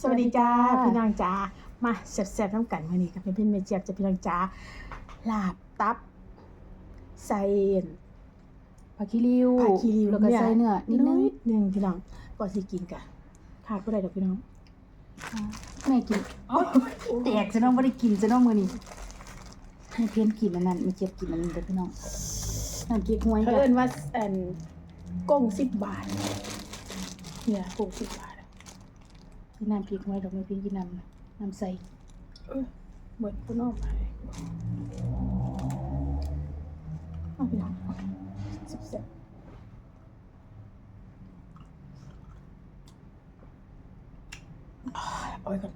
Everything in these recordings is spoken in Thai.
สวัสดีจ้าสวัสดีค่ะพี่น้องจ้ามาแซ่บๆน้ำกันวันนี้กับเพื่อนๆเมเจียบจะพี่น้องจ้าลาบตับใส่ผักขี้ริ้วผักคีริวแล้วก็ใส่เนื้อนิดนึงหนึ่งพี่น้องก่อนสิกินกะขาดก็ได้ดอกพี่น้องแม่กินแตกจะน้องไม่ได้กินจะน้องมือนี่ให้เพี้ยนกินอันนั้นไม่เจ็บกินอันนี้เด้อพี่น้องน้ำเก๊กฮวยเขากัเอิ้นนว่าอันก้งสิบบาทเนี่ยก้งสิบบาทอะ กินน้ำเก๊กฮวยดอกไม่พี้ยนกินน้ำน้ำใสเออเหมือนพี่น้องไปเอาพี่น้องแซ่บๆอ้ายเอาไว้ก่อน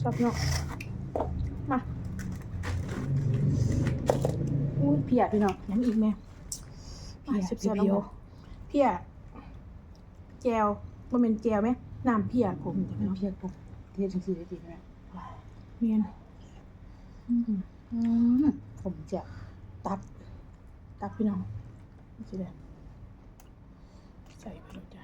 ชอบเนาะมา อุ้ย เพียพี่น้องยังอีกไหมเพียสิบเพีสยองเพียวเพียแจวมันเป็นแจวไหมน้ำเพียผมจะน้ำเนาะเพียปุ๊บเทียนจังสี่ได้กินไหมเมียนอืมอืมผมจะตับตับพี่น้องนี่สิเด้อใส่ไปเลยจ้ะ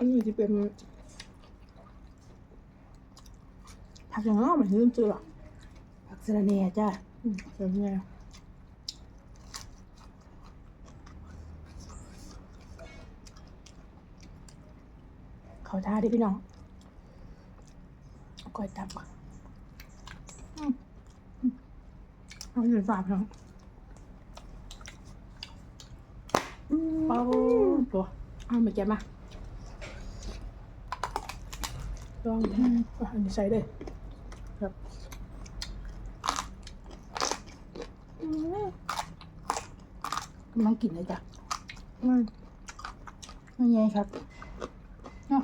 อันนี้จะเป็นผักอย่างนั้นมันลืมชื่อหรอผักสะระแหน่จ้าอืมแบบนี้เขาท่าดิพี่น้องเอาก้อยตับอะอืมอืมเอาอยู่ฝากพี่น้องอืมเป้าตัวเอามาแกะมา ลองอะอันนี้ใส่เลยครับอืมกำลังกินเลยจ้ะอืมไม่ใหญ่ครับเนาะ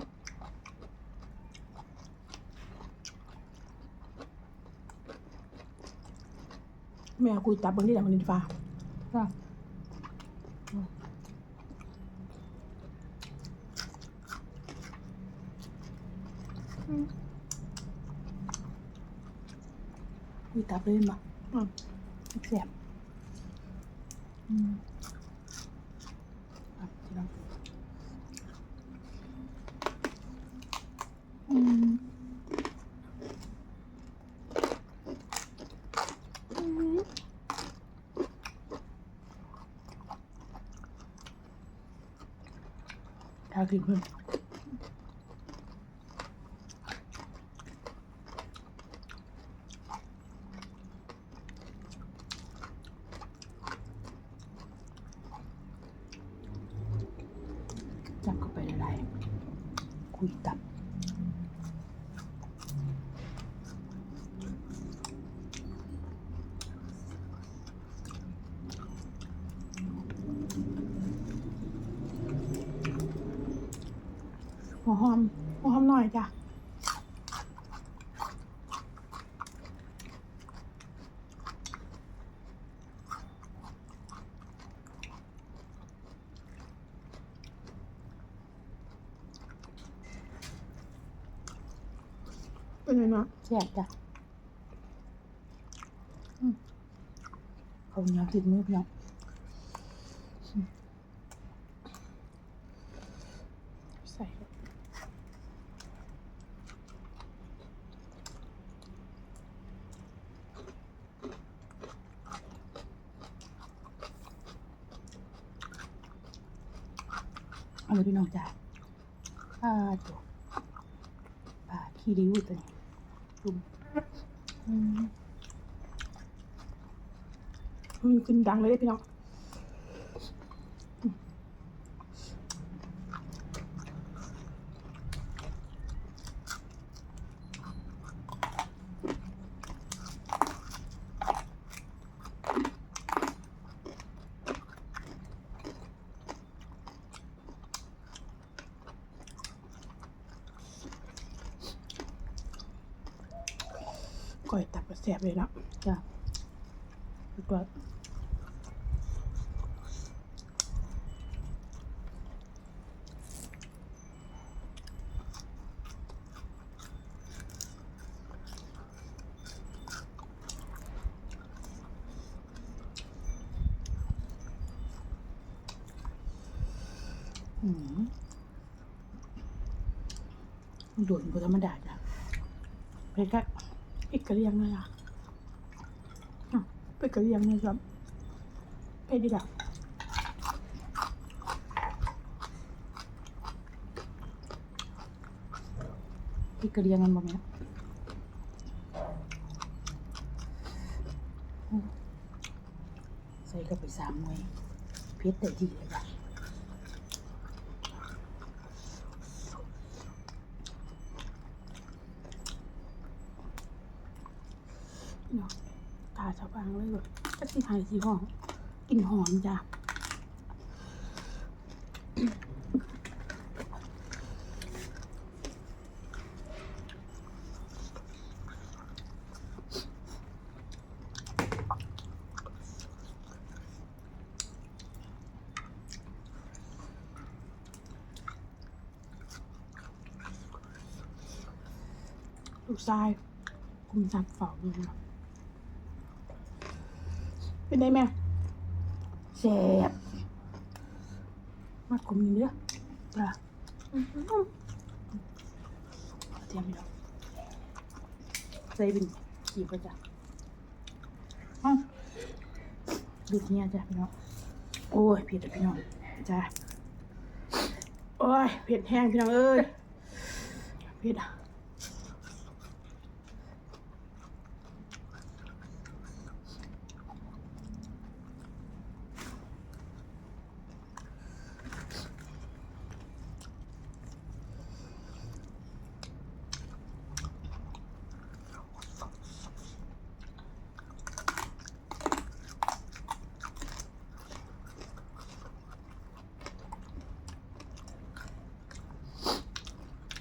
แม่เอาคุยตับเบิ้งที่ไหนมันดิฟ้าจ้ะ ตับเลยมาอืมแซ่บอืมอะพี่น้องอืมทากินเพิ่ม จับเข้าไปละลายคุยตับ หั วหอมหัวหอมหน่อยจ้ะเป็นไงเนาะแซ่บจ้ะอืมเขาเหนียวติดมือพี่น้องใส่ เอาเลยพี่น้องจ้าปลาตัวปลาขี้ริ้วตัวนี้จุ่มอืมอืมกินดังเลยพี่น้อง แสบเลยเนาะจ้ะรู้วก็ด่วนบธรรมดาจ้ะเพชรก็อีกกระเลียงเลยอะ อะพริกกระเลียงเลยครับไปดีกว่าพริกกระเรียงกันบ่แม่อืมใส่เข้าไปสามหน่วยเพชรแต่ดีเลยจ้ะ เนาะตาชาวบาง เลยแบบจักสีไทยสีหองกลิ่นหอมจ้ะลูกชายคุมทรัพย์เฝ้าอยู่นะ เป็นได้ไหมแซ่บมากกว่ามีเยอะจ้ะเตรียมไปแล้วใส่เป็นขีดก็จ้ะเอ้าดูดเนี่ยจ้ะพี่น้องโอ้ยผิดอะพี่น้องจ้ะโอ้ยเผ็ดแห้งพี่น้องเอ้ยเผ็ดอะ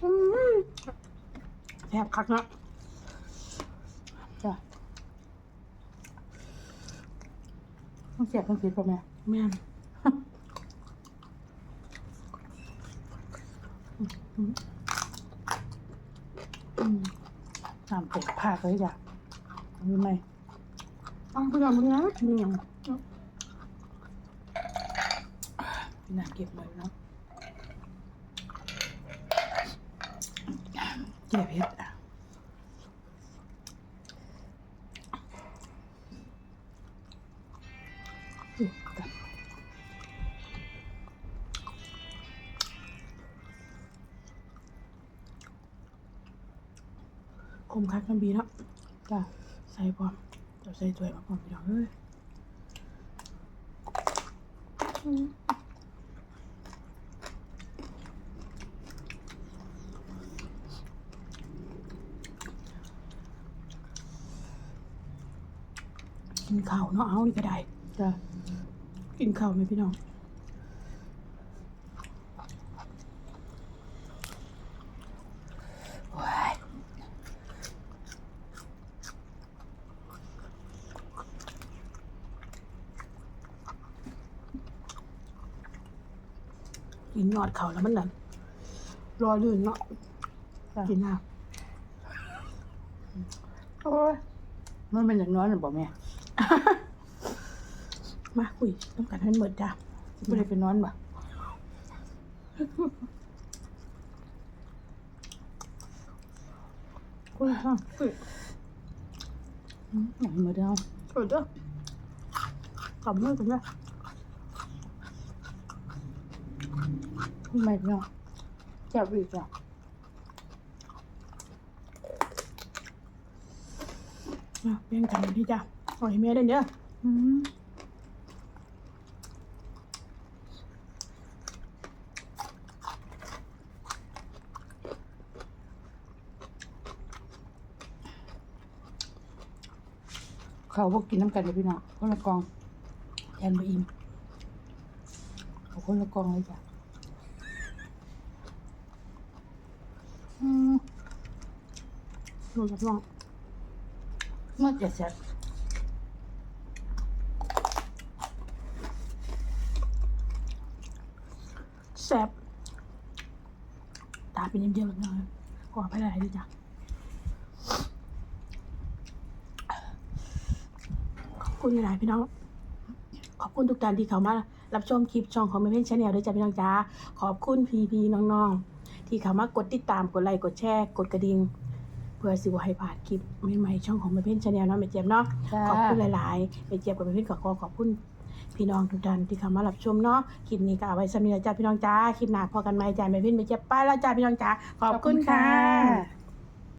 อืมแซ่บคักเนาะจ้ะต้องเสียบต้องผิดป่ะแม่แม่นอืมน้ำเตะผ้าเลยจ้ะรู้ไหมเอ้าวพี่น้องมึงนะมึงยังพี่นาเก็บไว้เนาะ เก็บเห็ดอะคมคักกันบีเนาะจ้ะใส่พร้อมจะใส่ถ้วยมาพร้อมพี่น้องเอ้ยอื กินข้าวเนาะเอานี่ก็ได้ จ้ะกินข้าวไหมพี่น้อง โอ้ยกินยอดเขาแล้วมันนั่นรอลื่นเนาะจ้ะกินน้โอ้ยมันเป็นอย่างน้อยหรือเปล่าแม่ำ มาคุยต้องการให้มันหมดจ้ะไม่ได้ไปนอนบ่คุยฮะคุยอืมอย่างมือเดียวคุยเด้อกลับมือกันนะไม่เนาะจับอีกจ้ะมาแบ่งกันพี่จ้ะข อให้แม่ได้เด้ออืมเขาพวกกินน้ำกันเลยพี่น้องคนละกองแทนไปอิ่มเขาคนละกองเลยจ้ะอืมดูกับน้องเมื่อจะเสร็ ซ่บตาเป็นเยี่ยมๆเลยนะขอไปได้ดีจ้ะขอบคุณหลายๆพี่น้อง ขอบคุณทุกท่านที่เข้ามารับชมคลิปช่องของแม่เพ่นชาแนลด้วยจ้าพี่น้องจ้าขอบคุณพี่พี่ๆน้องๆ ที่เข้ามากดติดตามกดไลค์กดแชร์กดกระดิ่งเพื่อสิบ่ให้พลาดคลิปใหม่ๆช่องของแม่เพ่นชาแนลเนาะแม่เจี๊ยบเนาะจ้าขอบคุณหลายๆแม่เจี๊ยบกับแม่เพ่นก็ขอขอบคุณ พี่น้องทุกท่านที่เข้ามารับชมเนาะคลิปนี้ก็เอาไว้สำหรับจ้าพี่น้องจ้าคลิปหน้าพอกันไหมจ้าแม่พินไม่เจ็บไปแล้วจ้าพี่น้องจ้าขอบคุณค่ะ